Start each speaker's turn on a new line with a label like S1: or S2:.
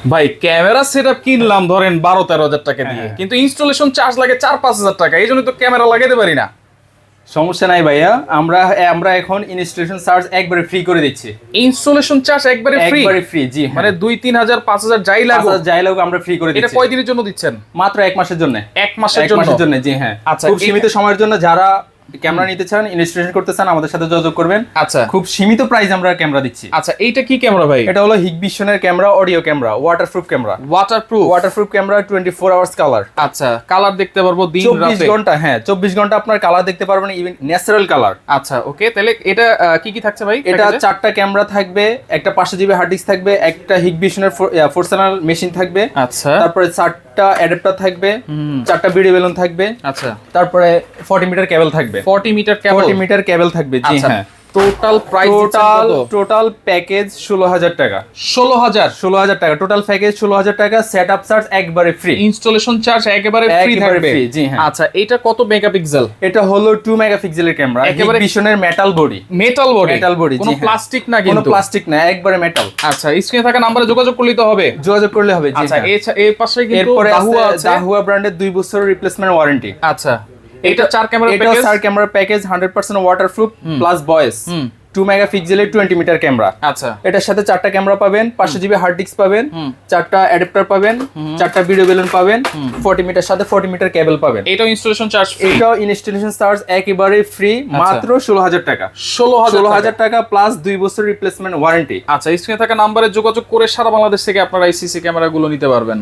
S1: ভাই camera setup কিনলাম ধরেন বারো তেরো হাজার টাকা দিয়ে।
S2: হ্যাঁ।
S1: কিন্তু ইনস্টলেশন চার্জ লাগে চার পাঁচ হাজার টাকা। এই জন্য তো ক্যামেরা লাগাতে পারি না।
S2: সমস্যা নাই ভাইয়া। আমরা আমরা এখন ইনস্টলেশন চার্জ একবারে ফ্রি করে দিচ্ছি।
S1: ইনস্টলেশন চার্জ একবারে ফ্রি
S2: একবারে ফ্রি জি
S1: মানে
S2: মানে
S1: দুই তিন হাজার পাঁচ হাজার যাই লাগো
S2: যাই লোক আমরা ফ্রি করে দিচ্ছি
S1: এটা
S2: দিচ্ছি।
S1: কয়দিনের জন্য দিচ্ছেন?
S2: মাত্র এক মাসের জন্য।
S1: এক মাসের জন্য?
S2: মাসের জন্য জি হ্যাঁ।
S1: আচ্ছা,
S2: খুব সীমিত সময়ের জন্য যারা ক্যামেরা নিতে চান ইনস্টলেশন করতে চান আমাদের সাথে যোগাযোগ করবেন।
S1: আচ্ছা।
S2: খুব সীমিত প্রাইস আমরা ক্যামেরা দিচ্ছি।
S1: আচ্ছা এইটা কি ক্যামেরা ভাই?
S2: এটা হলো হিগবিশনের camera audio camera waterproof camera.
S1: Waterproof
S2: waterproof camera twenty four hours colour
S1: আচ্ছা কালার দেখতে পারব দিন রাতে?
S2: ঘণ্টা হ্যাঁ চব্বিশ ঘণ্টা আপনার কালার দেখতে পারবেন ইভেন ন্যাচারাল কালার
S1: আচ্ছা ওকে তাহলে এটা কি কি থাকছে ভাই?
S2: এটা চারটা ক্যামেরা থাকবে একটা পাঁচশো জিবি হার্ড ডিস্ক থাকবে একটা হিগবিশনের ফোর মেশিন থাকবে।
S1: আচ্ছা।
S2: তারপরে চারটা অ্যাডাপ্টার থাকবে চারটা বিডি বেলুন থাকবে
S1: আচ্ছা।
S2: তারপরে ফর্টি মিটার কেবল থাকবে।
S1: 40 metre cable
S2: forty metre cable থাকবে জি
S1: আচ্ছা।
S2: হ্যাঁ।
S1: Total price
S2: total total package ষোলো হাজার টাকা।
S1: ষোলো হাজার
S2: ষোলো হাজার টাকা। টোটাল প্যাকেজ ষোলো হাজার টাকা সেট আপ চার্জ একবারে ফ্রি
S1: ইনস্টলেশন চার্জ একেবারে ফ্রি থাকবে।
S2: জি হ্যাঁ।
S1: আচ্ছা এটা কত মেগাপিক্সেল
S2: এটা হলো টু মেগাপিক্সেলের ক্যামেরা
S1: একেবারে-
S2: ভীষণের metal body
S1: metal body
S2: Metal body,
S1: কোনো
S2: হ্যাঁ।
S1: প্লাস্টিক না
S2: কোনো
S1: কিন্তু?
S2: প্লাস্টিক না একবারে মেটাল
S1: আচ্ছা স্ক্রিনে থাকা নাম্বারে যোগাযোগ করলেই তো হবে।
S2: যোগাযোগ করলে হবে
S1: আচ্ছা
S2: হ্যাঁ।
S1: এর পাশে কিন্তু দাহুয়া
S2: ব্র্যান্ডের দুই বছর রিপ্লেসমেন্ট ওয়ারেন্টি
S1: আচ্ছা। এটা চার ক্যামেরা প্যাকেজ
S2: সার camera package hundred percent waterproof plus voice
S1: হুম।
S2: টু মেগাপিক্সেলের টোয়েন্টি মিটার ক্যামেরা
S1: আচ্ছা।
S2: এটার সাথে চারটা ক্যামেরা পাবেন পাঁচশো জিবি হার্ড ডিস্ক পাবেন চারটা অ্যাডাপ্টার পাবেন চারটা ভিডিও বেলুন পাবেন ফর্টি মিটার সাথে ফর্টি মিটার কেবল পাবেন।
S1: এটাও ইনস্টলেশন চার্জ ফ্রি
S2: এটাও ইনস্টলেশন চার্জ একেবারে ফ্রি মাত্র ষোলো হাজার টাকা।
S1: ষোলো হাজার
S2: ষোলো
S1: টাকা।
S2: হাজার টাকা প্লাস দুই বছর রিপ্লেসমেন্ট ওয়ারেন্টি
S1: আচ্ছা স্ক্রিনে থাকা নাম্বারে যোগাযোগ করে সারা বাংলাদেশ থেকে আপনারা এই সিসি ক্যামেরাগুলো নিতে পারবেন।